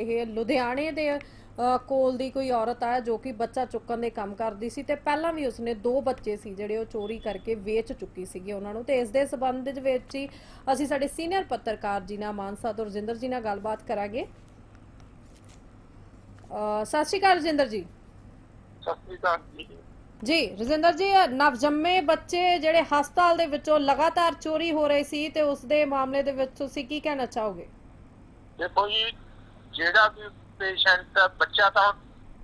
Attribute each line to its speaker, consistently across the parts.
Speaker 1: ਇਹ ਲੁਧਿਆਣੇ ਦੇ ਕੋਲ ਦੀ ਕੋਈ ਔਰਤ ਆ ਜੋ ਕਿ ਬੱਚਾ ਚੁੱਕਣ ਦੇ ਕੰਮ ਕਰਦੀ ਸੀ ਤੇ ਪਹਿਲਾਂ ਵੀ ਉਸਨੇ ਦੋ ਬੱਚੇ ਸੀ ਜਿਹੜੇ ਉਹ ਚੋਰੀ ਕਰਕੇ ਵੇਚ ਚੁੱਕੀ ਸੀਗੀ ਉਹਨਾਂ ਨੂੰ ਤੇ ਇਸ ਦੇ ਸਬੰਧ ਦੇ ਵਿੱਚ ਹੀ ਅਸੀਂ ਸਾਡੇ ਸੀਨੀਅਰ ਪੱਤਰਕਾਰ ਜੀ ਨਾਲ ਮਾਨਸਾ ਤੋਂ ਰਜਿੰਦਰ ਜੀ ਨਾਲ ਗੱਲਬਾਤ ਕਰਾਂਗੇ। ਸਤਿ ਸ਼੍ਰੀ ਅਕਾਲ ਰਜਿੰਦਰ ਜੀ।
Speaker 2: ਸਤਿ ਸ੍ਰੀ ਅਕਾਲ ਜੀ।
Speaker 1: ਰਜਿੰਦਰ ਜੀ ਨਵਜੰਮੇ ਬੱਚੇ ਜਿਹੜੇ ਹਸਪਤਾਲ ਦੇ ਵਿੱਚੋਂ ਲਗਾਤਾਰ ਚੋਰੀ ਹੋ ਰਹੇ ਸੀ ਤੇ ਉਸ ਦੇ ਮਾਮਲੇ ਦੇ ਵਿੱਚ ਤੁਸੀਂ ਕੀ ਕਹਿਣਾ ਚਾਹੋਗੇ?
Speaker 2: ਦੇਖੋ ਜੀ ਜਿਹੜਾ ਵੀ ਪੇਸ਼ੈਂਟ ਬੱਚਾ ਤਾਂ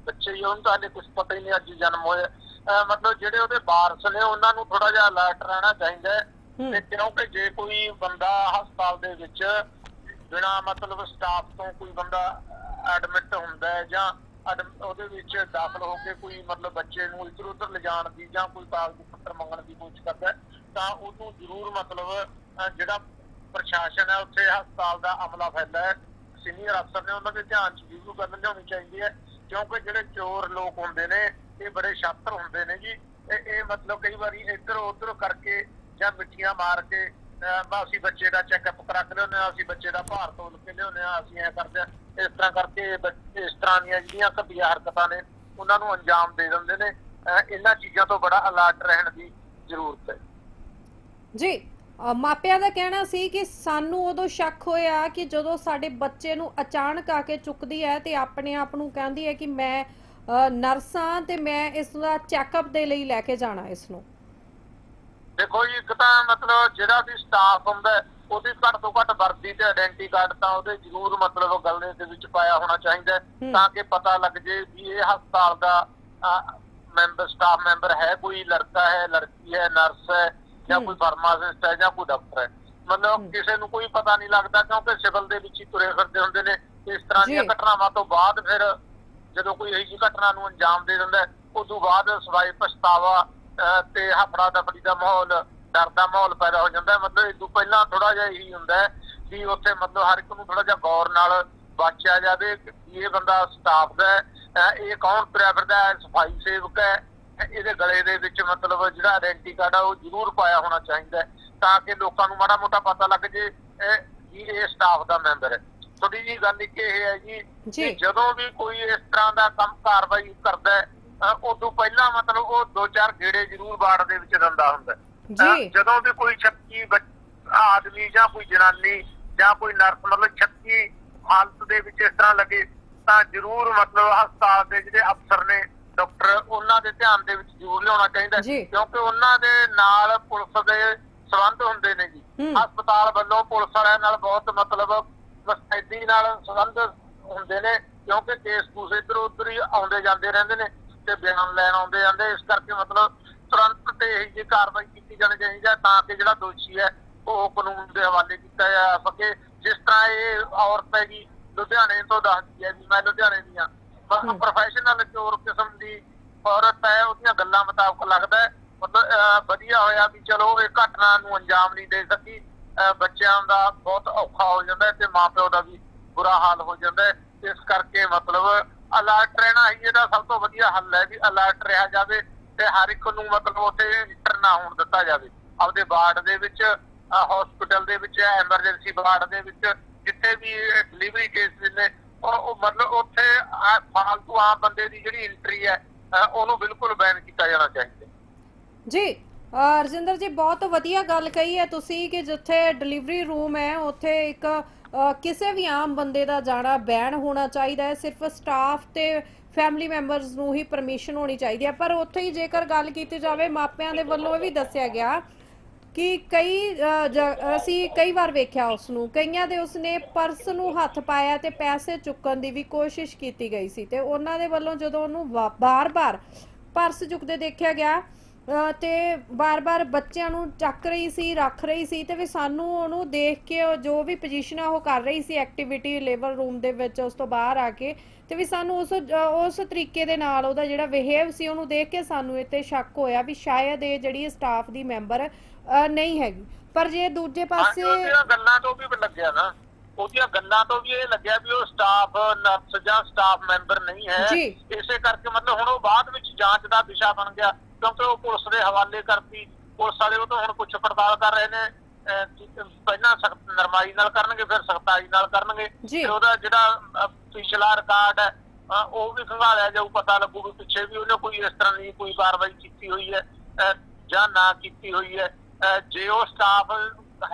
Speaker 2: ਬੱਚੇ ਹੀ ਉਹਨੂੰ ਤਾਂ ਕੁਝ ਪਤਾ ਹੀ ਨਹੀਂ ਅੱਜ ਜਨਮ ਹੋਇਆ। ਮਤਲਬ ਜਿਹੜੇ ਉਹਦੇ ਵਾਰਸ ਨੇ ਉਹਨਾਂ ਨੂੰ ਥੋੜਾ ਜਿਹਾ ਅਲਰਟ ਰਹਿਣਾ ਚਾਹੀਦਾ। ਤੇ ਕਿਉਂਕਿ ਜੇ ਕੋਈ ਬੰਦਾ ਹਸਪਤਾਲ ਦੇ ਵਿੱਚ ਬਿਨਾ ਮਤਲਬ ਸਟਾਫ ਤੋਂ ਕੋਈ ਬੰਦਾ ਐਡਮਿਟ ਹੁੰਦਾ ਹੈ ਜਾਂ ਉਹਦੇ ਵਿੱਚ ਦਾਖਲ ਹੋ ਕੇ ਕੋਈ ਮਤਲਬ ਬੱਚੇ ਨੂੰ ਇੱਧਰ ਉੱਧਰ ਲਿਜਾਣ ਦੀ ਜਾਂ ਕੋਈ ਕਾਗਜ਼ ਪੱਤਰ ਮੰਗਣ ਦੀ ਕੋਸ਼ਿਸ਼ ਕਰਦਾ ਤਾਂ ਉਹਨੂੰ ਜ਼ਰੂਰ ਮਤਲਬ ਜਿਹੜਾ ਪ੍ਰਸ਼ਾਸਨ ਹੈ ਉੱਥੇ ਹਸਪਤਾਲ ਦਾ ਅਮਲਾ ਫੈਲਾ ਹੈ। ਸੀਨੀਅਰ ਅਫਸਰ ਨੇ ਉਹਨਾਂ ਦੇ ਧਿਆਨ ਚ ਜ਼ਰੂਰ ਗੱਲ ਲਿਆਉਣੀ ਚਾਹੀਦੀ ਹੈ, ਕਿਉਂਕਿ ਜਿਹੜੇ ਚੋਰ ਲੋਕ ਹੁੰਦੇ ਨੇ, ਇਹ ਬੜੇ ਸ਼ਾਤਰ ਹੁੰਦੇ ਨੇ ਜੀ। ਇਹ ਇਹ ਮਤਲਬ ਕਈ ਵਾਰੀ ਇੱਧਰ ਉੱਧਰ ਕਰਕੇ ਜਾਂ ਮਿੱਠੀਆਂ ਮਾਰ ਕੇ ਅਸੀਂ ਬੱਚੇ ਦਾ ਚੈੱਕਅਪ ਕਰਾ ਕੇ ਲਿਆਉਂਦੇ ਹਾਂ, ਅਸੀਂ ਬੱਚੇ ਦਾ ਭਾਰ ਤੋਲ ਕੇ ਲਿਆਉਂਦੇ ਆ ਅਸੀਂ ਐ ਕਰਦੇ ਹਾਂ। ਇਸ ਤਰ੍ਹਾਂ ਕਰਕੇ ਇਸ ਤਰ੍ਹਾਂ ਦੀਆਂ ਜਿਹੜੀਆਂ ਘਟੀਆ ਹਰਕਤਾਂ ਨੇ, ਉਹਨਾਂ ਨੂੰ ਅੰਜਾਮ ਦੇ ਦਿੰਦੇ ਨੇ। ਇਹਨਾਂ ਚੀਜ਼ਾਂ ਤੋਂ ਬੜਾ ਅਲਰਟ ਰਹਿਣ ਦੀ ਜ਼ਰੂਰਤ ਹੈ।
Speaker 1: ਜੀ ਮਾਪਿਆਂ ਦਾ ਕਹਿਣਾ ਸੀ ਕਿ ਸਾਨੂੰ ਉਦੋਂ ਸ਼ੱਕ ਹੋਇਆ ਕਿ ਜਦੋਂ ਸਾਡੇ ਬੱਚੇ ਨੂੰ ਅਚਾਨਕ ਆ ਕੇ ਚੁੱਕਦੀ ਹੈ ਤੇ ਆਪਣੇ ਆਪ ਨੂੰ ਕਹਿੰਦੀ ਹੈ ਕਿ ਮੈਂ ਨਰਸ ਤੇ ਮੈਂ ਇਸ ਦਾ ਚੈੱਕਅਪ ਦੇ ਲਈ ਲੈ ਕੇ ਜਾਣਾ ਇਸ ਨੂੰ
Speaker 2: ਦੇਖੋ ਜੀ ਇੱਕ ਤਾਂ ਮਤਲਬ ਜਿਹੜਾ ਵੀ ਸਟਾਫ ਹੁੰਦਾ ਉਹਦੀ ਘੱਟ ਤੋਂ ਘੱਟ ਵਰਦੀ ਤੇ ਆਇਡੈਂਟੀ ਕਾਰਡ ਤਾਂ ਉਹਦੇ ਜ਼ਰੂਰ ਮਤਲਬ ਗਲਨੇ ਦੇ ਵਿੱਚ ਪਾਇਆ ਹੋਣਾ ਚਾਹੀਦਾ। ਤਾਂ ਕਿ ਪਤਾ ਲੱਗ ਜੇ ਵੀ ਇਹ ਹਸਪਤਾਲ ਦਾ ਮੈਂਬਰ ਸਟਾਫ ਮੈਂਬਰ ਹੈ ਕੋਈ ਲੜਕਾ ਹੈ ਲੜਕੀ ਹੈ ਨਰਸ ਹੈ ਜਾਂ। ਕੋਈ ਫਾਰਮਾਸਿਸਟ ਹੈ ਜਾਂ ਕੋਈ ਡਾਕਟਰ ਹੈ ਮਤਲਬ। ਕਿਸੇ ਨੂੰ ਕੋਈ ਪਤਾ ਨਹੀਂ ਲੱਗਦਾ ਕਿਉਂਕਿ ਸਿਵਲ ਦੇ ਵਿੱਚ ਹੀ ਤੁਰੇ ਫਿਰਦੇ ਹੁੰਦੇ ਨੇ ਇਸ ਤਰ੍ਹਾਂ ਦੀਆਂ। ਘਟਨਾਵਾਂ ਤੋਂ ਬਾਅਦ ਫਿਰ ਜਦੋਂ ਕੋਈ ਇਹੋ ਜਿਹੀ ਘਟਨਾ ਨੂੰ ਅੰਜਾਮ ਦੇ ਦਿੰਦਾ ਹੈ, ਉਸ ਤੋਂ ਬਾਅਦ ਸਵਾਈ ਪਛਤਾਵਾ ਤੇ ਹਫੜਾ ਦਫੜੀ ਦਾ ਮਾਹੌਲ ਡਰ ਦਾ ਮਾਹੌਲ ਪੈਦਾ ਹੋ ਜਾਂਦਾ। ਮਤਲਬ ਇਸ ਤੋਂ ਪਹਿਲਾਂ ਥੋੜਾ ਜਿਹਾ ਇਹੀ ਹੁੰਦਾ ਹੈ ਕਿ ਉੱਥੇ ਮਤਲਬ ਹਰ ਇੱਕ ਨੂੰ ਥੋੜਾ ਜਿਹਾ ਗੌਰ ਨਾਲ ਬਾਚਿਆ ਜਾਵੇ ਕਿ ਇਹ ਬੰਦਾ ਸਟਾਫ ਦਾ ਇਹ ਕੌਣ ਤੁਰਿਆ ਫਿਰਦਾ ਹੈ ਸਫ਼ਾਈ ਸੇਵਕ ਹੈ ਇਹਦੇ ਗਲੇ ਦੇ ਵਿੱਚ ਮਤਲਬ ਜਿਹੜਾ ਆਇਡੈਂਟੀ ਕਾਰਡ ਆ ਉਹ ਜ਼ਰੂਰ ਪਾਇਆ ਹੋਣਾ ਚਾਹੀਦਾ ਹੈ ਤਾਂ ਕਿ ਲੋਕਾਂ ਨੂੰ ਮਾੜਾ ਮੋਟਾ ਪਤਾ ਲੱਗ ਜੇ ਇਹ ਜੀ ਇਹ ਸਟਾਫ ਦਾ ਮੈਂਬਰ ਹੈ। ਥੋੜੀ ਜੀ ਗੱਲ ਇੱਕ ਇਹ ਹੈ ਜੀ। ਕਿ ਜਦੋਂ ਵੀ ਕੋਈ ਇਸ ਤਰ੍ਹਾਂ ਦਾ ਕੰਮ ਕਾਰਵਾਈ ਕਰਦਾ ਉਦੋਂ ਪਹਿਲਾਂ ਮਤਲਬ ਉਹ ਦੋ ਚਾਰ ਗੇੜੇ ਜ਼ਰੂਰ ਬਾੜ ਦੇ ਵਿੱਚ ਦਿੰਦਾ ਹੁੰਦਾ ਜਦੋਂ ਵੀ ਕੋਈ ਸ਼ੱਕੀ ਆਦਮੀ ਜਾਂ ਕੋਈ ਜਨਾਨੀ ਜਾਂ ਕੋਈ ਨਰਸ ਮਤਲਬ ਸ਼ੱਕੀ ਹਾਲਤ ਦੇ ਵਿੱਚ ਇਸ ਤਰ੍ਹਾਂ ਲੱਗੇ ਤਾਂ ਜ਼ਰੂਰ ਮਤਲਬ ਹਸਪਤਾਲ ਦੇ ਜਿਹੜੇ ਅਫਸਰ ਨੇ ਡਾਕਟਰ ਉਹਨਾਂ ਦੇ ਧਿਆਨ ਦੇ ਵਿੱਚ ਜ਼ਰੂਰ ਲਿਆਉਣਾ ਚਾਹੀਦਾ।
Speaker 1: ਜੀ।
Speaker 2: ਕਿਉਂਕਿ ਉਹਨਾਂ ਦੇ ਨਾਲ ਪੁਲਿਸ ਦੇ ਸਬੰਧ ਹੁੰਦੇ ਨੇ ਜੀ
Speaker 1: ਹੂੰ।
Speaker 2: ਹਸਪਤਾਲ ਵੱਲੋਂ ਪੁਲਿਸ ਵਾਲਿਆਂ ਨਾਲ ਬਹੁਤ ਮਤਲਬ ਬਸੈਦੀ ਨਾਲ ਸੰਬੰਧ ਹੁੰਦੇ ਨੇ ਕਿਉਂਕਿ ਕੇਸ ਕੂਸ ਇੱਧਰ ਉੱਧਰ ਹੀ ਆਉਂਦੇ ਜਾਂਦੇ ਰਹਿੰਦੇ ਨੇ ਤੇ ਬਿਆਨ ਲੈਣ ਆਉਂਦੇ ਜਾਂਦੇ ਇਸ ਕਰਕੇ ਮਤਲਬ ਤੁਰੰਤ ਤੇ ਇਹ ਜੀ ਕਾਰਵਾਈ ਕੀਤੀ ਜਾਣੀ ਚਾਹੀਦੀ ਹੈ ਤਾਂ ਕਿ ਜਿਹੜਾ ਦੋਸ਼ੀ ਹੈ ਉਹ ਕਾਨੂੰਨ ਦੇ ਹਵਾਲੇ ਕੀਤਾ ਜਾ ਸਕੇ ਜਿਸ ਤਰ੍ਹਾਂ ਇਹ ਔਰਤ ਹੈ ਜੀ ਲੁਧਿਆਣੇ ਤੋਂ ਦੱਸਦੀ ਹੈ ਵੀ ਮੈਂ ਲੁਧਿਆਣੇ ਦੀ ਹਾਂ
Speaker 1: ਹੂੰ।
Speaker 2: ਪ੍ਰੋਫੈਸ਼ਨਲ ਚੋਰ ਕਿਸਮ ਦੀ ਔਰਤ ਹੈ ਉਹਦੀਆਂ ਗੱਲਾਂ ਮੁਤਾਬਕ ਲੱਗਦਾ ਹੈ। ਮਤਲਬ ਵਧੀਆ ਹੋਇਆ ਵੀ ਚਲੋ ਇਹ ਘਟਨਾ ਨੂੰ ਅੰਜਾਮ ਨਹੀਂ ਦੇ ਸਕੀ। ਬੱਚਿਆਂ ਦਾ ਬਹੁਤ ਔਖਾ ਹੋ ਜਾਂਦਾ ਤੇ ਮਾਪਿਓ ਦਾ ਵੀ ਬੁਰਾ ਹਾਲ ਹੋ ਜਾਂਦਾ ਇਸ ਕਰਕੇ ਮਤਲਬ ਅਲਰਟ ਰਹਿਣਾ ਹੀ ਇਹਦਾ ਸਭ ਤੋਂ ਵਧੀਆ ਹੱਲ ਹੈ ਵੀ ਅਲਰਟ ਰਿਹਾ ਜਾਵੇ ਤੇ ਹਰ ਇੱਕ ਨੂੰ ਮਤਲਬ ਉੱਥੇ ਇੰਟਰ ਨਾ ਹੋਣ ਦਿੱਤਾ ਜਾਵੇ। ਆਪਦੇ ਵਾਰਡ ਦੇ ਵਿੱਚ ਹਸਪੀਟਲ ਦੇ ਵਿੱਚ ਐਮਰਜੈਂਸੀ ਵਾਰਡ ਦੇ ਵਿੱਚ ਜਿੱਥੇ ਵੀ ਡਿਲੀਵਰੀ ਕੇਸ ਨੇ ਉਹ ਮਤਲਬ ਉੱਥੇ ਆਹ ਫਾਲਤੂ ਆਮ ਬੰਦੇ ਦੀ ਜਿਹੜੀ ਐਂਟਰੀ ਹੈ ਉਹਨੂੰ ਬਿਲਕੁਲ ਬੈਨ ਕੀਤਾ ਜਾਣਾ ਚਾਹੀਦਾ।
Speaker 1: ਜੀ ਰਜਿੰਦਰ ਜੀ, ਬਹੁਤ ਵਧੀਆ ਗੱਲ ਕਹੀ ਹੈ ਤੁਸੀਂ ਕਿ ਜਿੱਥੇ ਡਿਲੀਵਰੀ ਰੂਮ ਹੈ ਉੱਥੇ ਇੱਕ ਕਿਸੇ ਵੀ ਆਮ ਬੰਦੇ ਦਾ ਜਾਣਾ ਬੈਨ ਹੋਣਾ ਚਾਹੀਦਾ ਹੈ ਸਿਰਫ ਸਟਾਫ ਤੇ ਫੈਮਿਲੀ ਮੈਂਬਰਸ ਨੂੰ ਹੀ ਪਰਮਿਸ਼ਨ ਹੋਣੀ ਚਾਹੀਦੀ ਹੈ ਪਰ ਉੱਥੇ ਹੀ ਜੇਕਰ ਗੱਲ ਕੀਤੀ ਜਾਵੇ, ਮਾਪਿਆਂ ਦੇ ਵੱਲੋਂ ਇਹ ਵੀ ਦੱਸਿਆ ਗਿਆ ਕਿ ਕਈ ਅਸੀਂ ਕਈ ਵਾਰ ਵੇਖਿਆ ਉਸ ਨੂੰ ਕਈਆਂ ਦੇ ਉਸਨੇ ਪਰਸ ਨੂੰ ਹੱਥ ਪਾਇਆ ਤੇ ਪੈਸੇ ਚੁੱਕਣ ਦੀ ਵੀ ਕੋਸ਼ਿਸ਼ ਕੀਤੀ ਗਈ ਸੀ। ਤੇ ਉਹਨਾਂ ਦੇ ਵੱਲੋਂ ਜਦੋਂ ਉਹਨੂੰ ਬਾਰ-ਬਾਰ ਪਰਸ ਚੁੱਕਦੇ ਦੇਖਿਆ ਗਿਆ ਤੇ ਬਾਰ-ਬਾਰ ਬੱਚਿਆਂ ਨੂੰ ਚੱਕ ਰਹੀ ਸੀ ਰੱਖ ਰਹੀ ਸੀ ਤੇ ਵੀ ਸਾਨੂੰ ਉਹਨੂੰ ਦੇਖ ਕੇ ਜੋ ਵੀ ਪੋਜੀਸ਼ਨ ਆ ਉਹ ਕਰ ਰਹੀ ਸੀ ਐਕਟੀਵਿਟੀ ਲੇਬਰ ਰੂਮ ਦੇ ਵਿੱਚ ਉਸ ਤੋਂ ਬਾਹਰ ਆ ਕੇ ਤੇ ਵੀ ਸਾਨੂੰ ਉਸ ਉਸ ਤਰੀਕੇ ਦੇ ਨਾਲ ਉਹਦਾ ਜਿਹੜਾ ਬਿਹੇਵ ਸੀ ਉਹਨੂੰ ਦੇਖ ਕੇ ਸਾਨੂੰ ਤੇ ਸ਼ੱਕ ਹੋਇਆ ਵੀ ਸ਼ਾਇਦ ਇਹ ਜਿਹੜੀ ਸਟਾਫ ਦੀ ਮੈਂਬਰ ਨਹੀਂ ਹੈਗੀ। ਪਰ ਜੇ ਦੂਜੇ ਪਾਸੇ
Speaker 2: ਗੱਲਾਂ ਤੋਂ ਵੀ ਲੱਗਿਆ ਨਾ ਉਹਦੀਆਂ ਗੱਲਾਂ ਤੋਂ ਵੀ ਇਹ ਲੱਗਿਆ ਵੀ ਉਹ ਸਟਾਫ ਨਰਸ ਜਾਂ ਸਟਾਫ ਮੈਂਬਰ ਨਹੀਂ ਹੈ। ਇਸੇ ਕਰਕੇ ਮਤਲਬ ਹੁਣ ਉਹ ਬਾਅਦ ਵਿੱਚ ਜਾਂਚ ਦਾ ਵਿਸ਼ਾ ਬਣ ਗਿਆ। ਕਿਉਂਕਿ ਉਹ ਪੁਲਿਸ ਦੇ ਹਵਾਲੇ ਕਰਤੀ। ਪੁਲਿਸ ਵਾਲੇ ਉਹ ਤੋਂ ਹੁਣ ਪੁੱਛ ਪੜਤਾਲ ਕਰ ਰਹੇ ਨੇ। ਕੀ- ਪਹਿਲਾਂ ਸਖਤ ਨਰਮਾਈ ਨਾਲ ਕਰਨਗੇ ਫਿਰ ਸਖਤਾਈ ਨਾਲ ਕਰਨਗੇ। ਤੇ ਉਹਦਾ ਜਿਹੜਾ ਪਿਛਲਾ ਰਿਕਾਰਡ ਹੈ ਉਹ ਵੀ ਖੰਗਾਲਿਆ ਜਾਊ ਪਤਾ ਲੱਗੂ ਵੀ ਪਿੱਛੇ ਵੀ ਉਹਨੇ ਕੋਈ ਇਸ ਤਰ੍ਹਾਂ ਦੀ ਕੋਈ ਕਾਰਵਾਈ ਕੀਤੀ ਹੋਈ ਹੈ ਜਾਂ ਨਾ ਕੀਤੀ ਹੋਈ ਹੈ। ਜੇ ਉਹ ਸਟਾਫ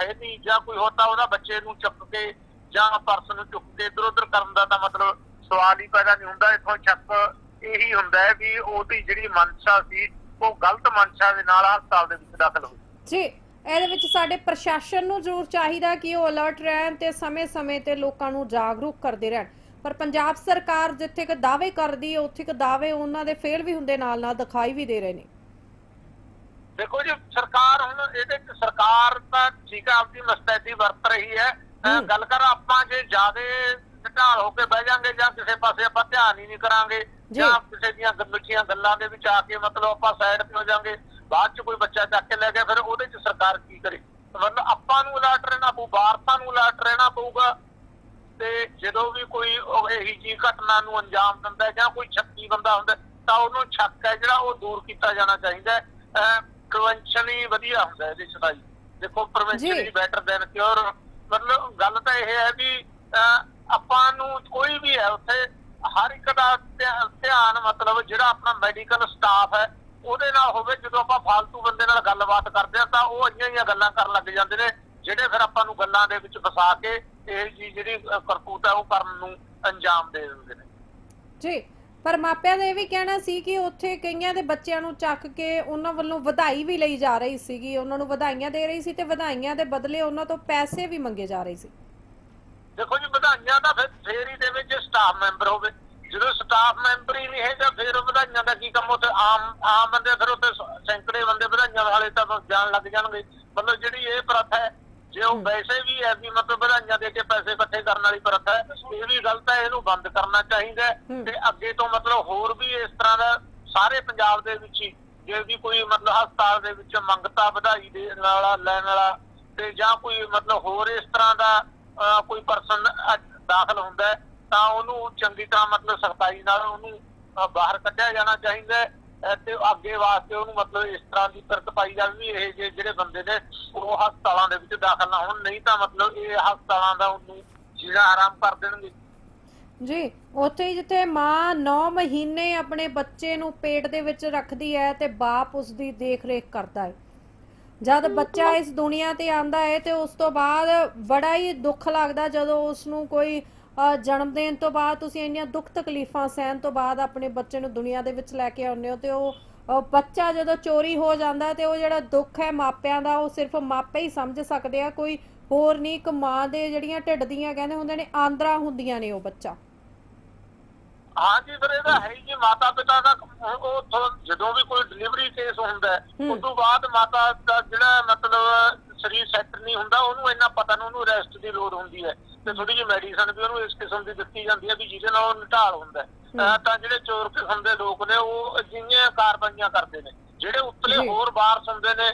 Speaker 2: ਹੈ ਨਹੀਂ ਜਾਂ ਕੋਈ ਹੋਰ ਤਾਂ ਉਹਦਾ ਬੱਚੇ ਨੂੰ ਚੁੱਕ ਕੇ ਜਾਂ ਪਰਸਨ ਨੂੰ ਚੁੱਕ ਕੇ ਇਧਰ ਉਧਰ ਕਰਨ ਦਾ ਤਾਂ ਮਤਲਬ ਸਵਾਲ ਹੀ ਪੈਦਾ ਨਹੀਂ ਹੁੰਦਾ। ਇਥੋਂ ਸ਼ੱਕ ਇਹੀ ਹੁੰਦਾ ਹੈ ਵੀ ਉਹਦੀ ਜਿਹੜੀ ਮਨਸ਼ਾ ਸੀ ਉਹ ਗਲਤ ਮਨਸ਼ਾ ਦੇ ਨਾਲ ਹਸਪਤਾਲ ਦੇ ਵਿੱਚ ਦਾਖਲ ਹੋਈ
Speaker 1: ਜੀ ਇਹਦੇ ਵਿੱਚ ਸਾਡੇ ਪ੍ਰਸ਼ਾਸਨ ਨੂੰ ਜ਼ਰੂਰ ਚਾਹੀਦਾ ਕਿ ਉਹ ਅਲਰਟ ਰਹਿਣ ਤੇ ਸਮੇਂ-ਸਮੇਂ ਤੇ ਲੋਕਾਂ ਨੂੰ ਜਾਗਰੂਕ ਕਰਦੇ ਰਹਿਣ। ਪਰ ਪੰਜਾਬ ਸਰਕਾਰ ਜਿੱਥੇ ਕਿ ਦਾਅਵੇ ਕਰਦੀ ਹੈ ਉੱਥੇ ਕਿ ਦਾਅਵੇ ਉਹਨਾਂ ਦੇ ਫੇਲ ਵੀ ਹੁੰਦੇ ਨਾਲ-ਨਾਲ ਦਿਖਾਈ ਵੀ ਦੇ ਰਹੇ ਨੇ।
Speaker 2: ਦੇਖੋ ਜੀ ਸਰਕਾਰ ਹੁਣ ਇਹਦੇ ਚ ਸਰਕਾਰ ਤਾਂ ਠੀਕ ਆ ਆਪਦੀ ਮਸਤੈਦੀ ਵਰਤ ਰਹੀ ਹੂੰ। ਗੱਲ ਕਰ ਆਪਾਂ ਜੇ ਜਿਆਦੇ ਢਾਲ ਹੋ ਕੇ ਬਹਿ ਜਾਾਂਗੇ ਜਾਂ ਕਿਸੇ ਪਾਸੇ ਆਪਾਂ ਧਿਆਨ ਹੀ ਨਹੀਂ ਕਰਾਂਗੇ
Speaker 1: ਜੀ।
Speaker 2: ਕਿਸੇ ਦੀਆਂ ਮਿੱਠੀਆਂ ਗੱਲਾਂ ਦੇ ਵਿੱਚ ਆ ਕੇ ਮਤਲਬ ਆਪਾਂ ਸਾਈਡ ਤੇ ਹੋ ਜਾਾਂਗੇ ਬਾਅਦ ਚ ਕੋਈ ਬੱਚਾ ਚੱਕ ਕੇ ਲੈ ਗਿਆ ਫਿਰ ਉਹਦੇ ਚ ਸਰਕਾਰ ਕੀ ਕਰੇ? ਮਤਲਬ ਆਪਾਂ ਨੂੰ ਅਲਰਟ ਰਹਿਣਾ ਪਊ ਵਾਰਸਾਂ ਨੂੰ ਅਲਰਟ ਰਹਿਣਾ ਪਊਗਾ। ਤੇ ਜਦੋਂ ਵੀ ਕੋਈ ਇਹੀ ਜੀ ਘਟਨਾ ਨੂੰ ਅੰਜਾਮ ਦਿੰਦਾ ਹੈ ਜਾਂ ਕੋਈ ਸ਼ੱਕੀ ਬੰਦਾ ਹੁੰਦਾ ਹੈ, ਤਾਂ ਉਹਨੂੰ ਸ਼ੱਕ ਹੈ ਜਿਹੜਾ ਉਹ ਦੂਰ ਕੀਤਾ ਜਾਣਾ ਚਾਹੀਦਾ ਹੈ। ਪ੍ਰੀਵੈਂਸ਼ਨ ਹੀ ਵਧੀਆ ਹੁੰਦਾ ਹੈ ਇਹਦੇ ਚ ਤਾਂ ਦੇਖੋ prevention. Is better than cure ਮਤਲਬ ਗੱਲ ਤਾਂ ਇਹ ਹੈ ਵੀ ਆਪਾਂ ਨੂੰ ਕੋਈ ਵੀ ਹੈ ਉੱਥੇ ਹਰ ਇੱਕ ਦਾ ਧਿਆਨ ਮਤਲਬ ਜਿਹੜਾ ਆਪਣਾ ਮੈਡੀਕਲ ਸਟਾਫ ਹੈ, ਉਹਦੇ ਨਾਲ ਹੋਵੇ, ਜਦੋਂ ਆਪਾਂ ਫालतू ਬੰਦੇ ਨਾਲ ਗੱਲਬਾਤ ਕਰਦੇ ਆ ਤਾਂ ਉਹ ਇੰਨੀਆਂ ਹੀ ਗੱਲਾਂ ਕਰਨ ਲੱਗ ਜਾਂਦੇ ਨੇ, ਜਿਹੜੇ ਫਿਰ ਆਪਾਂ ਨੂੰ ਗੱਲਾਂ ਦੇ ਵਿੱਚ ਫਸਾ ਕੇ ਇਹ ਜੀ ਜਿਹੜੀ ਕਰਤੂਤ ਹੈ, ਉਹ ਕਰਨ ਨੂੰ ਅੰਜਾਮ ਦੇ ਦਿੰਦੇ ਨੇ।
Speaker 1: ਜੀ, ਪਰ ਮਾਪਿਆਂ ਦਾ ਇਹ ਵੀ ਕਹਿਣਾ ਸੀ ਕਿ ਉੱਥੇ ਕਈਆਂ ਦੇ ਬੱਚਿਆਂ ਨੂੰ ਚੱਕ ਕੇ ਉਹਨਾਂ ਵੱਲੋਂ ਵਧਾਈ ਵੀ ਲਈ ਜਾ ਰਹੀ ਸੀਗੀ, ਉਹਨਾਂ ਨੂੰ ਵਧਾਈਆਂ ਦੇ ਰਹੀ ਸੀ ਤੇ ਵਧਾਈਆਂ ਦੇ ਬਦਲੇ ਉਹਨਾਂ ਤੋਂ ਪੈਸੇ ਵੀ ਮੰਗੇ ਜਾ ਰਹੇ ਸੀ
Speaker 2: ਦੇਖੋ ਜੀ ਵਧਾਈਆਂ ਦਾ ਫਿਰ ਫੇਰ ਹੀ ਦੇਵੇ ਜੇ ਸਟਾਫ ਮੈਂਬਰ ਹੋਵੇ। ਜਦੋਂ ਸਟਾਫ ਮੈਂਬਰ ਹੀ ਨਹੀਂ ਹੈ ਤਾਂ ਫਿਰ ਵਧਾਈਆਂ ਦਾ ਕੀ ਕੰਮ ਉੱਥੇ ਆਮ ਆਮ ਬੰਦੇ ਫਿਰ ਉੱਥੇ ਸੈਂਕੜੇ ਬੰਦੇ ਵਧਾਈਆਂ ਵਾਲੇ ਤਾਂ ਜਾਣ ਲੱਗ ਜਾਣਗੇ। ਮਤਲਬ ਜਿਹੜੀ ਇਹ ਪ੍ਰਥਾ ਹੈ ਜੇ ਉਹ ਵੈਸੇ ਵੀ ਵੀ ਮਤਲਬ ਵਧਾਈਆਂ ਦੇ ਕੇ ਪੈਸੇ ਇਕੱਠੇ ਕਰਨ ਵਾਲੀ ਪ੍ਰਥਾ ਹੈ ਇਹ ਵੀ ਗਲਤ ਹੈ ਇਹਨੂੰ ਬੰਦ ਕਰਨਾ ਚਾਹੀਦਾ। ਤੇ ਅੱਗੇ ਤੋਂ ਮਤਲਬ ਹੋਰ ਵੀ ਇਸ ਤਰ੍ਹਾਂ ਦਾ ਸਾਰੇ ਪੰਜਾਬ ਦੇ ਵਿੱਚ ਹੀ ਜੇ ਵੀ ਕੋਈ ਮਤਲਬ ਹਸਪਤਾਲ ਦੇ ਵਿੱਚ ਮੰਗਤਾ ਵਧਾਈ ਦੇਣ ਵਾਲਾ ਲੈਣ ਵਾਲਾ ਤੇ ਜਾਂ ਕੋਈ ਮਤਲਬ ਹੋਰ ਇਸ ਤਰ੍ਹਾਂ ਦਾ ਕੋਈ ਪਰਸਨ ਦਾਖਲ ਹੁੰਦਾ ਹੈ, ਤਾਂ ਉਹਨੂੰ ਚੰਗੀ ਤਰ੍ਹਾਂ ਮਤਲਬ ਸਖਤਾਈ ਨਾਲ ਉਹਨੂੰ ਬਾਹਰ ਕੱਢਿਆ ਜਾਣਾ ਚਾਹੀਦਾ ਤੇ ਅੱਗੇ ਵਾਸਤੇ ਉਹਨੂੰ ਮਤਲਬ ਇਸ ਤਰ੍ਹਾਂ ਦੀ ਤਰਕ ਪਾਈ ਜਾਵੇ ਵੀ ਇਹ ਜਿਹੜੇ ਬੰਦੇ ਨੇ ਉਹ ਹਸਪਤਾਲਾਂ ਦੇ ਵਿੱਚ ਦਾਖਲ ਨਾ ਹੋਣ, ਨਹੀਂ ਤਾਂ ਮਤਲਬ ਇਹ ਹਸਪਤਾਲਾਂ ਦਾ ਉਹਨੂੰ ਜੀਣਾ ਆਰਾਮ ਕਰ ਦੇਣਗੇ।
Speaker 1: ਜੀ, ਉੱਥੇ ਹੀ ਜਿੱਥੇ ਮਾਂ 9 ਮਹੀਨੇ ਆਪਣੇ ਬੱਚੇ ਨੂੰ ਪੇਟ ਦੇ ਵਿੱਚ ਰੱਖਦੀ ਹੈ ਤੇ ਬਾਪ ਉਸ ਦੀ ਦੇਖ-ਰੇਖ ਕਰਦਾ ਹੈ। ਜਦ ਬੱਚਾ ਇਸ ਦੁਨੀਆ ਤੇ ਆਂਦਾ ਹੈ ਤੇ ਉਸ ਤੋਂ ਬਾਅਦ ਬੜਾ ਹੀ ਦੁੱਖ ਲੱਗਦਾ ਜਦੋਂ ਉਸ ਨੂੰ ਕੋਈ ਜਨਮ ਦੇਣ ਤੋਂ ਬਾਅਦ ਤੁਸੀਂ ਇੰਨੀਆਂ ਦੁੱਖ ਤਕਲੀਫਾਂ ਸਹਿਣ ਤੋਂ ਬਾਅਦ ਆਪਣੇ ਬੱਚੇ ਨੂੰ ਦੁਨੀਆ ਦੇ ਵਿੱਚ ਲੈ ਕੇ ਆਉਂਦੇ ਹੋ ਤੇ ਉਹ ਬੱਚਾ ਜਦੋਂ ਚੋਰੀ ਹੋ ਜਾਂਦਾ ਤੇ ਉਹ ਜਿਹੜਾ ਦੁੱਖ ਹੈ ਮਾਪਿਆਂ ਦਾ ਉਹ ਸਿਰਫ ਮਾਪੇ ਹੀ ਸਮਝ ਸਕਦੇ ਆ, ਕੋਈ ਹੋਰ ਨਹੀਂ, ਇੱਕ ਮਾਂ ਦੇ ਜਿਹੜੀਆਂ ਢਿੱਡ ਦੀਆਂ ਕਹਿੰਦੇ ਹੁੰਦੇ ਨੇ ਆਂਦਰਾਂ ਹੁੰਦੀਆਂ ਨੇ ਉਹ ਬੱਚਾ।
Speaker 2: ਹਾਂ ਜੀ ਫਿਰ ਇਹਦਾ ਹੈ ਜੀ ਮਾਤਾ ਪਿਤਾ ਦਾ ਉਹ ਜਦੋਂ ਵੀ ਕੋਈ ਡਿਲੀਵਰੀ ਕੇਸ ਹੁੰਦਾ। ਉਸ ਤੋਂ ਬਾਅਦ ਮਾਤਾ ਦਾ ਜਿਹੜਾ ਮਤਲਬ ਸਰੀਰ ਸੈੱਟ ਨਹੀਂ ਹੁੰਦਾ ਉਹਨੂੰ ਇੰਨਾ ਪਤਾ ਨਹੀਂ ਉਹਨੂੰ ਰੈਸਟ ਦੀ ਲੋੜ ਹੁੰਦੀ ਹੈ। ਤੇ ਥੋੜੀ ਜਿਹੀ ਮੈਡੀਸਨ ਵੀ ਉਹਨੂੰ ਇਸ ਕਿਸਮ ਦੀ ਦਿੱਤੀ ਜਾਂਦੀ ਹੈ ਵੀ ਜਿਹਦੇ ਨਾਲ ਉਹ ਨਿਢਾਲ ਹੁੰਦਾ ਤਾਂ ਜਿਹੜੇ ਚੋਰ ਕਿਸਮ ਦੇ ਲੋਕ ਨੇ ਉਹ ਅਜਿਹੀਆਂ ਕਾਰਵਾਈਆਂ ਕਰਦੇ ਨੇ। ਜਿਹੜੇ ਉੱਤਲੇ। ਹੋਰ ਵਾਰਸ ਹੁੰਦੇ ਨੇ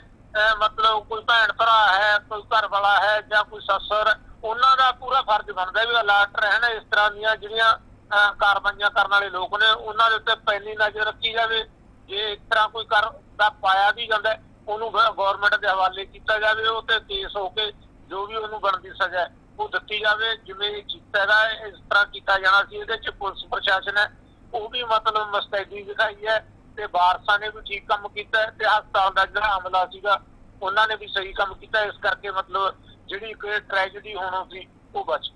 Speaker 2: ਮਤਲਬ ਕੋਈ ਭੈਣ ਭਰਾ ਹੈ ਕੋਈ ਘਰ ਵਾਲਾ ਹੈ ਜਾਂ ਕੋਈ ਸੱਸਰ ਉਹਨਾਂ ਦਾ ਪੂਰਾ ਫਰਜ਼ ਬਣਦਾ ਵੀ ਅਲਰਟ ਰਹਿਣ ਇਸ ਤਰ੍ਹਾਂ ਦੀਆਂ ਜਿਹੜੀਆਂ ਕਾਰਵਾਈਆਂ ਕਰਨ ਵਾਲੇ ਲੋਕ ਨੇ, ਉਹਨਾਂ ਦੇ ਉੱਤੇ ਪਹਿਲੀ ਨਜ਼ਰ ਰੱਖੀ ਜਾਵੇ। ਜੇ ਇਸ ਤਰ੍ਹਾਂ ਕੋਈ ਕਰ ਦਾ ਪਾਇਆ ਵੀ ਜਾਂਦਾ, ਉਹਨੂੰ ਗਵਰਨਮੈਂਟ ਦੇ ਹਵਾਲੇ ਕੀਤਾ ਜਾਵੇ, ਉਹ ਤੇ ਕੇਸ ਹੋ ਕੇ ਜੋ ਵੀ ਉਹਨੂੰ ਬਣਦੀ ਸਜ਼ਾ ਉਹ ਦਿੱਤੀ ਜਾਵੇ। ਜਿਵੇਂ ਇਹ ਕੀਤਾ ਹੈਗਾ ਇਸ ਤਰ੍ਹਾਂ ਕੀਤਾ ਜਾਣਾ ਸੀ, ਇਹਦੇ ਚ ਪੁਲਿਸ ਪ੍ਰਸ਼ਾਸਨ ਹੈ। ਉਹ ਵੀ ਮਤਲਬ ਮਸਤੈਦੀ ਦਿਖਾਈ ਹੈ ਤੇ ਵਾਰਸਾਂ ਨੇ ਵੀ ਠੀਕ ਕੰਮ ਕੀਤਾ ਤੇ ਹਸਪਤਾਲ ਦਾ ਜਿਹੜਾ ਹਮਲਾ ਸੀਗਾ, ਉਹਨਾਂ ਨੇ ਵੀ ਸਹੀ ਕੰਮ ਕੀਤਾ। ਇਸ ਕਰਕੇ ਮਤਲਬ ਜਿਹੜੀ ਕੋਈ ਟ੍ਰੈਜੇਡੀ ਹੋਣੀ ਸੀ ਉਹ ਬਚ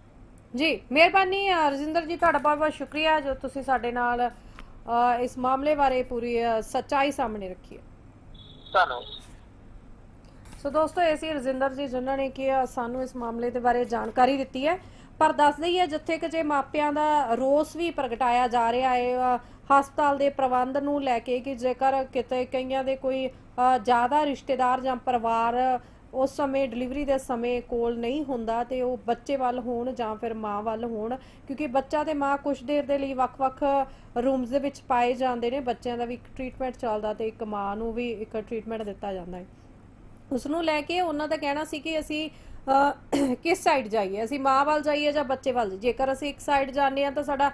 Speaker 1: ਜੀ ਮਿਹਰਬਾਨੀ ਅ, ਰਜਿੰਦਰ ਜੀ ਤੁਹਾਡਾ ਬਹੁਤ ਬਹੁਤ ਸ਼ੁਕਰੀਆ ਜੋ ਤੁਸੀਂ ਸਾਡੇ ਨਾਲ ਅ, ਇਸ ਮਾਮਲੇ ਬਾਰੇ ਪੂਰੀ ਅ, ਸੱਚਾਈ ਸਾਹਮਣੇ ਰੱਖੀ ਹੈ।
Speaker 2: ਧੰਨਵਾਦ।
Speaker 1: ਸੋ ਦੋਸਤੋ ਇਹ ਸੀ ਰਜਿੰਦਰ ਜੀ ਜਿਨ੍ਹਾਂ ਨੇ ਕਿ ਅ, ਸਾਨੂੰ ਇਸ ਮਾਮਲੇ ਦੇ ਬਾਰੇ ਜਾਣਕਾਰੀ ਦਿੱਤੀ ਹੈ। ਪਰ ਦੱਸਦੇ ਹੀ ਹੈ ਜਿੱਥੇ ਕਿ ਜੇ ਮਾਪਿਆਂ ਦਾ ਰੋਸ ਵੀ ਪ੍ਰਗਟਾਇਆ ਜਾ ਰਿਹਾ ਹੈ ਅ, ਹਸਪਤਾਲ ਦੇ ਪ੍ਰਬੰਧ ਨੂੰ ਲੈ ਕੇ ਕਿ ਜੇਕਰ ਕਿਤੇ ਕਈਆਂ ਦੇ ਕੋਈ ਅ, ਜ਼ਿਆਦਾ ਰਿਸ਼ਤੇਦਾਰ ਜਾਂ ਪਰਿਵਾਰ ਉਸ ਸਮੇਂ ਡਿਲੀਵਰੀ ਦੇ ਸਮੇਂ ਕੋਲ ਨਹੀਂ ਹੁੰਦਾ ਤੇ ਉਹ ਬੱਚੇ ਵੱਲ ਹੋਣ ਜਾਂ ਫਿਰ ਮਾਂ ਵੱਲ ਹੋਣ, ਕਿਉਂਕਿ ਬੱਚਾ ਤੇ ਮਾਂ ਕੁਝ ਦੇਰ ਦੇ ਲਈ ਵੱਖ-ਵੱਖ ਰੂਮਸ ਦੇ ਵਿੱਚ ਪਾਏ ਜਾਂਦੇ ਨੇ, ਬੱਚਿਆਂ ਦਾ ਵੀ ਇੱਕ ਟ੍ਰੀਟਮੈਂਟ ਚੱਲਦਾ ਤੇ ਇੱਕ ਮਾਂ ਨੂੰ ਵੀ ਇੱਕ ਟ੍ਰੀਟਮੈਂਟ ਦਿੱਤਾ ਜਾਂਦਾ ਹੈ। ਉਸ ਨੂੰ ਲੈ ਕੇ ਉਹਨਾਂ ਦਾ ਕਹਿਣਾ ਸੀ ਕਿ ਅਸੀਂ ਕਿਸ ਸਾਈਡ ਜਾਈਏ? ਅਸੀਂ ਮਾਂ ਵੱਲ ਜਾਈਏ ਜਾਂ ਬੱਚੇ ਵੱਲ ਜੇਕਰ ਅਸੀਂ ਇੱਕ ਸਾਈਡ ਜਾਂਦੇ ਆ ਤਾਂ ਸਾਡਾ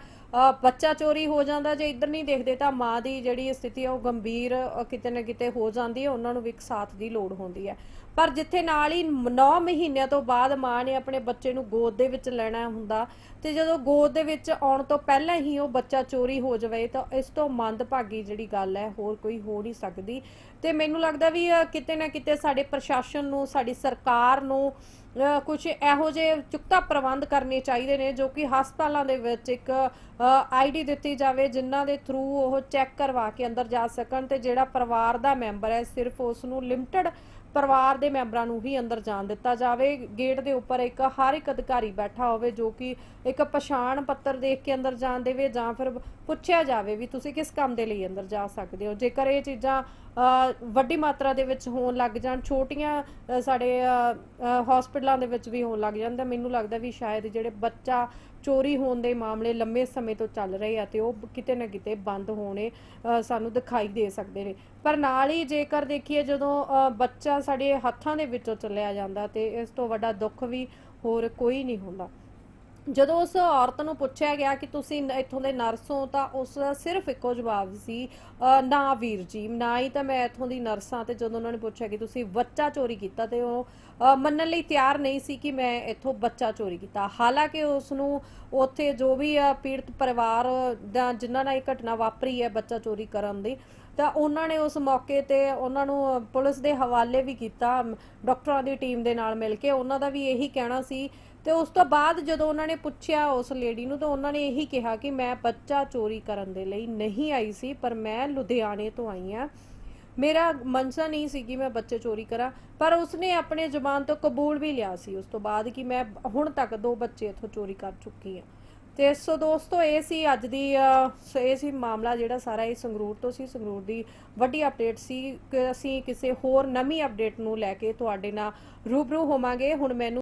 Speaker 1: ਬੱਚਾ ਚੋਰੀ ਹੋ ਜਾਂਦਾ, ਜੇ ਇੱਧਰ ਨਹੀਂ ਦੇਖਦੇ ਤਾਂ ਮਾਂ ਦੀ ਜਿਹੜੀ ਸਥਿਤੀ ਹੈ ਉਹ ਗੰਭੀਰ ਕਿਤੇ ਨਾ ਕਿਤੇ ਹੋ ਜਾਂਦੀ ਹੈ, ਉਹਨਾਂ ਨੂੰ ਵੀ ਇੱਕ ਸਾਥ ਦੀ ਲੋੜ ਹੁੰਦੀ ਹੈ। ਪਰ ਜਿੱਥੇ ਨਾਲ ਹੀ 9 ਮਹੀਨਿਆਂ ਤੋਂ ਬਾਅਦ ਮਾਂ ਨੇ ਆਪਣੇ ਬੱਚੇ ਨੂੰ ਗੋਦ ਦੇ ਵਿੱਚ ਲੈਣਾ ਹੁੰਦਾ ਤੇ ਜਦੋਂ ਗੋਦ ਦੇ ਵਿੱਚ ਆਉਣ ਤੋਂ ਪਹਿਲਾਂ ਹੀ ਉਹ ਬੱਚਾ ਚੋਰੀ ਹੋ ਜਾਵੇ ਤਾਂ ਇਸ ਤੋਂ ਮੰਦਭਾਗੀ ਜਿਹੜੀ ਗੱਲ ਹੈ ਹੋਰ ਕੋਈ ਹੋ ਨਹੀਂ ਸਕਦੀ। ਤੇ ਮੈਨੂੰ ਲੱਗਦਾ ਵੀ ਕਿਤੇ ਨਾ ਕਿਤੇ ਸਾਡੇ ਪ੍ਰਸ਼ਾਸਨ ਨੂੰ, ਸਾਡੀ ਸਰਕਾਰ ਨੂੰ ਕੁਝ ਇਹੋ ਜਿਹੇ ਚੁਕਤਾ ਪ੍ਰਬੰਧ ਕਰਨੇ ਚਾਹੀਦੇ ਨੇ ਜੋ ਕਿ ਹਸਪਤਾਲਾਂ ਦੇ ਵਿੱਚ ਇੱਕ ਆਈਡੀ ਦਿੱਤੀ ਜਾਵੇ ਜਿਨ੍ਹਾਂ ਦੇ ਥਰੂ ਉਹ ਚੈੱਕ ਕਰਵਾ ਕੇ ਅੰਦਰ ਜਾ ਸਕਣ ਤੇ ਜਿਹੜਾ ਪਰਿਵਾਰ ਦਾ ਮੈਂਬਰ ਹੈ ਸਿਰਫ ਉਸ ਨੂੰ ਲਿਮਟਿਡ ਪਰਿਵਾਰ ਦੇ ਮੈਂਬਰਾਂ ਨੂੰ ਹੀ ਅੰਦਰ ਜਾਣ ਦਿੱਤਾ ਜਾਵੇ। ਗੇਟ ਦੇ ਉੱਪਰ ਇੱਕ ਹਰ ਇੱਕ ਅਧਿਕਾਰੀ ਬੈਠਾ ਹੋਵੇ ਜੋ ਕਿ ਇੱਕ ਪਛਾਣ ਪੱਤਰ ਦੇਖ ਕੇ ਅੰਦਰ ਜਾਣ ਦੇਵੇ ਜਾਂ ਫਿਰ ਪੁੱਛਿਆ ਜਾਵੇ ਵੀ ਤੁਸੀਂ ਕਿਸ ਕੰਮ ਦੇ ਲਈ ਅੰਦਰ ਜਾ ਸਕਦੇ ਹੋ। ਜੇਕਰ ਇਹ ਚੀਜ਼ਾਂ ਅ, ਵੱਡੀ ਮਾਤਰਾ ਦੇ ਵਿੱਚ ਹੋਣ ਲੱਗ ਜਾਣ ਛੋਟੀਆਂ ਸਾਡੇ ਹਸਪੀਟਲਾਂ ਦੇ ਵਿੱਚ ਵੀ ਹੋਣ ਲੱਗ ਜਾਣ ਤਾਂ ਮੈਨੂੰ ਲੱਗਦਾ ਵੀ ਸ਼ਾਇਦ ਜਿਹੜੇ ਬੱਚਾ ਚੋਰੀ ਹੋਣ ਦੇ ਮਾਮਲੇ ਲੰਮੇ ਸਮੇਂ ਤੋਂ ਚੱਲ ਰਹੇ ਆ ਤੇ ਉਹ ਕਿਤੇ ਨਾ ਕਿਤੇ ਬੰਦ ਹੋਣੇ ਅ, ਸਾਨੂੰ ਦਿਖਾਈ ਦੇ ਸਕਦੇ ਨੇ। ਪਰ ਨਾਲ ਹੀ ਜੇਕਰ ਦੇਖੀਏ ਜਦੋਂ ਅ, ਬੱਚਾ ਸਾਡੇ ਹੱਥਾਂ ਦੇ ਵਿੱਚੋਂ ਚੱਲਿਆ ਜਾਂਦਾ ਤੇ ਇਸ ਤੋਂ ਵੱਡਾ ਦੁੱਖ ਵੀ ਹੋਰ ਕੋਈ ਨਹੀਂ ਹੁੰਦਾ। ਜਦੋਂ ਉਸ ਔਰਤ ਨੂੰ ਪੁੱਛਿਆ ਗਿਆ ਕਿ ਤੁਸੀਂ ਇੱਥੋਂ ਦੇ ਨਰਸ ਹੋ, ਤਾਂ ਉਸ ਦਾ ਸਿਰਫ ਇੱਕੋ ਜਵਾਬ ਸੀ ਨਾ ਵੀਰ ਜੀ, ਨਾ ਹੀ ਤਾਂ ਮੈਂ ਇੱਥੋਂ ਦੀ ਨਰਸਾਂ ਤੇ ਜਦੋਂ ਉਹਨਾਂ ਨੇ ਪੁੱਛਿਆ ਕਿ ਤੁਸੀਂ ਬੱਚਾ ਚੋਰੀ ਕੀਤਾ ਤੇ ਉਹ ਮੰਨਣ ਲਈ ਤਿਆਰ ਨਹੀਂ ਸੀ ਕਿ ਮੈਂ ਇੱਥੋਂ ਬੱਚਾ ਚੋਰੀ ਕੀਤਾ। ਹਾਲਾਂਕਿ ਉਸ ਨੂੰ ਉੱਥੇ ਜੋ ਵੀ ਪੀੜਤ ਪਰਿਵਾਰ ਦਾ ਜਿਨ੍ਹਾਂ ਨਾਲ ਇਹ ਘਟਨਾ ਵਾਪਰੀ ਹੈ ਬੱਚਾ ਚੋਰੀ ਕਰਨ ਦੀ, ਤਾਂ ਉਹਨਾਂ ਨੇ ਉਸ ਮੌਕੇ ਤੇ ਉਹਨਾਂ ਨੂੰ ਪੁਲਿਸ ਦੇ ਹਵਾਲੇ ਵੀ ਕੀਤਾ, ਡਾਕਟਰਾਂ ਦੀ ਟੀਮ ਦੇ ਨਾਲ ਮਿਲ ਕੇ। ਉਹਨਾਂ ਦਾ ਵੀ ਇਹੀ ਕਹਿਣਾ ਸੀ ਤੇ ਉਸ ਤੋਂ ਬਾਅਦ ਜਦੋਂ ਉਹਨਾਂ ਨੇ ਪੁੱਛਿਆ ਉਸ ਲੇਡੀ ਨੂੰ, ਤਾਂ ਉਹਨਾਂ ਨੇ ਇਹੀ ਕਿਹਾ ਕਿ ਮੈਂ ਬੱਚਾ ਚੋਰੀ ਕਰਨ ਦੇ ਲਈ ਨਹੀਂ ਆਈ ਸੀ, ਪਰ ਮੈਂ ਲੁਧਿਆਣੇ ਤੋਂ ਆਈ ਆ ਮੇਰਾ ਮਨਸਾ ਨਹੀਂ ਸੀ ਕਿ ਮੈਂ ਬੱਚੇ ਚੋਰੀ ਕਰਾਂ, ਪਰ ਉਸਨੇ ਆਪਣੇ ਜ਼ੁਬਾਨ ਤੋਂ ਕਬੂਲ ਵੀ ਲਿਆ ਸੀ ਉਸ ਤੋਂ ਬਾਅਦ ਕਿ ਮੈਂ ਹੁਣ ਤੱਕ ਦੋ ਬੱਚੇ ਇਥੋਂ ਚੋਰੀ ਕਰ ਚੁੱਕੀ ਆ ਤੇ ਸੋ ਦੋਸਤੋ, ਇਹ ਸੀ ਅੱਜ ਦੀ ਇਹ ਸੀ ਮਾਮਲਾ ਜਿਹੜਾ ਸਾਰਾ, ਇਹ ਸੰਗਰੂਰ ਤੋਂ ਸੀ। ਸੰਗਰੂਰ ਦੀ ਵੱਡੀ ਅਪਡੇਟ ਸੀ ਕਿ ਅਸੀਂ ਕਿਸੇ ਹੋਰ ਨਵੀਂ ਅਪਡੇਟ ਨੂੰ ਲੈ ਕੇ ਤੁਹਾਡੇ ਨਾਲ ਰੂਬਰੂ ਹੋਵਾਂਗੇ। ਹੁਣ ਮੈਨੂੰ